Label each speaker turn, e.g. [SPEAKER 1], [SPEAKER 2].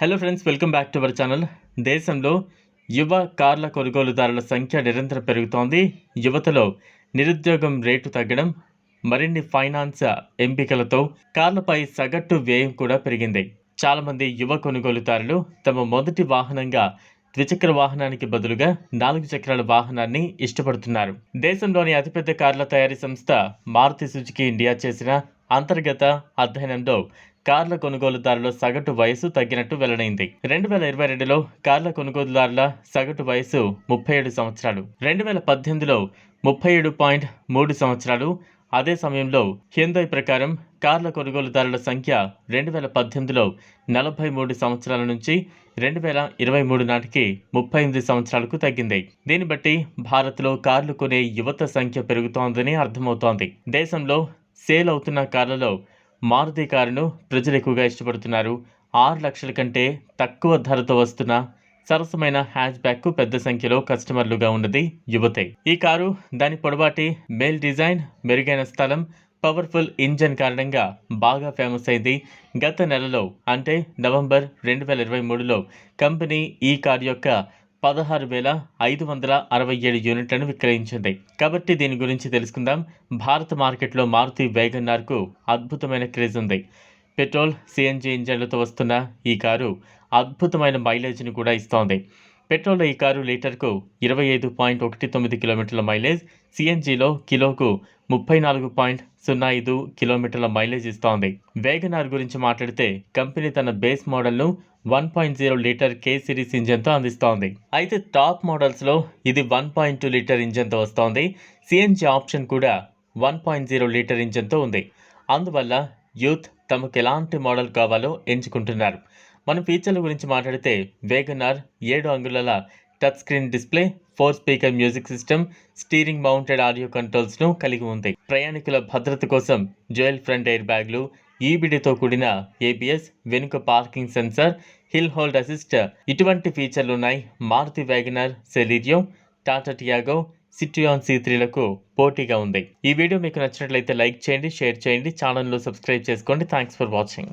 [SPEAKER 1] Hello friends welcome back to our channel దేశంలో యువ కార్ల కొనుగోలుదారుల సంఖ్య నిరంతరం పెరుగుతోంది. యువతలో నిరుద్యోగం రేటు తగ్గడం మరిన్ని ఫైనాన్స్ ఎంపికలతో కార్లపై సగటు వ్యయం కూడా పెరిగింది. చాలామంది యువ కొనుగోలుదారులు తమ మొదటి వాహనంగా ద్విచక్ర వాహనానికి బదులుగా నాలుగు చక్రాల వాహనాన్ని ఇష్టపడుతున్నారు. దేశంలోని అతిపెద్ద కార్ల తయారీ సంస్థ మారుతి సుజుకి ఇండియా చేసిన అంతర్గత అధ్యయనంలో కార్ల కొనుగోలుదారుల సగటు వయసు తగ్గినట్టు వెల్లడైంది. రెండు వేల ఇరవై రెండులో కార్ల కొనుగోలుదారుల సగటు వయసు ముప్పై ఏడు సంవత్సరాలు. రెండు వేల పద్దెనిమిదిలో ముప్పై ఏడు పాయింట్ మూడు సంవత్సరాలు. అదే సమయంలో హ్యుందాయ్ ప్రకారం కార్ల కొనుగోలుదారుల సంఖ్య రెండు వేల పద్దెనిమిదిలో నలభై మూడు సంవత్సరాల నుంచి రెండు వేల ఇరవై మూడు నాటికి ముప్పై ఎనిమిది సంవత్సరాలకు తగ్గింది. దీన్ని బట్టి భారత్లో కార్లు కొనే యువత సంఖ్య పెరుగుతోందని అర్థమవుతోంది. దేశంలో సేల్ అవుతున్న కార్లలో మారుతి కారును ప్రజలు ఎక్కువగా ఇష్టపడుతున్నారు. ఆరు లక్షల కంటే తక్కువ ధరతో వస్తున్న సరసమైన హ్యాచ్ బ్యాక్ పెద్ద సంఖ్యలో కస్టమర్లుగా ఉన్నది యువతే. ఈ కారు దాని పొడవాటి మేల్ డిజైన్ మెరుగైన స్థలం పవర్ఫుల్ ఇంజన్ కారణంగా బాగా ఫేమస్ అయింది. గత నెలలో అంటే నవంబర్ రెండు వేల ఇరవై మూడులో కంపెనీ ఈ కారు యొక్క పదహారు వేల ఐదు వందల అరవై ఏడు యూనిట్లను విక్రయించింది. కాబట్టి దీని గురించి తెలుసుకుందాం. భారత మార్కెట్లో మారుతి వేగన్నార్కు అద్భుతమైన క్రేజ్ ఉంది. పెట్రోల్ సిఎన్జి ఇంజన్లతో వస్తున్న ఈ కారు అద్భుతమైన మైలేజ్ని కూడా ఇస్తోంది. పెట్రోల్ ఈ కారు లీటర్కు ఇరవై ఐదు పాయింట్ ఒకటి తొమ్మిది కిలోమీటర్ల మైలేజ్ సిఎన్జిలో కిలోకు ముప్పై నాలుగు పాయింట్ సున్నా ఐదు కిలోమీటర్ల మైలేజ్ ఇస్తోంది. వేగనార్ గురించి మాట్లాడితే కంపెనీ తన బేస్ మోడల్ను one point zero litre K series ఇంజన్తో అందిస్తోంది. అయితే టాప్ మోడల్స్లో ఇది వన్ పాయింట్ టూ లీటర్ ఇంజన్తో వస్తోంది. సిఎన్జి ఆప్షన్ కూడా వన్ పాయింట్ జీరో లీటర్ ఇంజన్తో ఉంది. అందువల్ల యూత్ తమకు ఎలాంటి మోడల్ కావాలో ఎంచుకుంటున్నారు. మనం ఫీచర్ల గురించి మాట్లాడితే వేగనార్ ఏడు అంగుళాల touch screen display four speaker music system steering mounted audio కంట్రోల్స్ను కలిగి ఉంది. ప్రయాణికుల భద్రత కోసం జోయల్ ఫ్రంట్ ఎయిర్ బ్యాగ్లు ఈబిడితో కూడిన ఏబిఎస్ వెనుక parking sensor hill hold assist ఇటువంటి ఫీచర్లు ఉన్నాయి. Maruti wagon R Celerio Tata Tiago Citroen C త్రీలకు పోటీగా ఉంది. ఈ వీడియో మీకు నచ్చినట్లయితే లైక్ చేయండి షేర్ చేయండి ఛానల్లో సబ్స్క్రైబ్ చేసుకోండి. Thanks for watching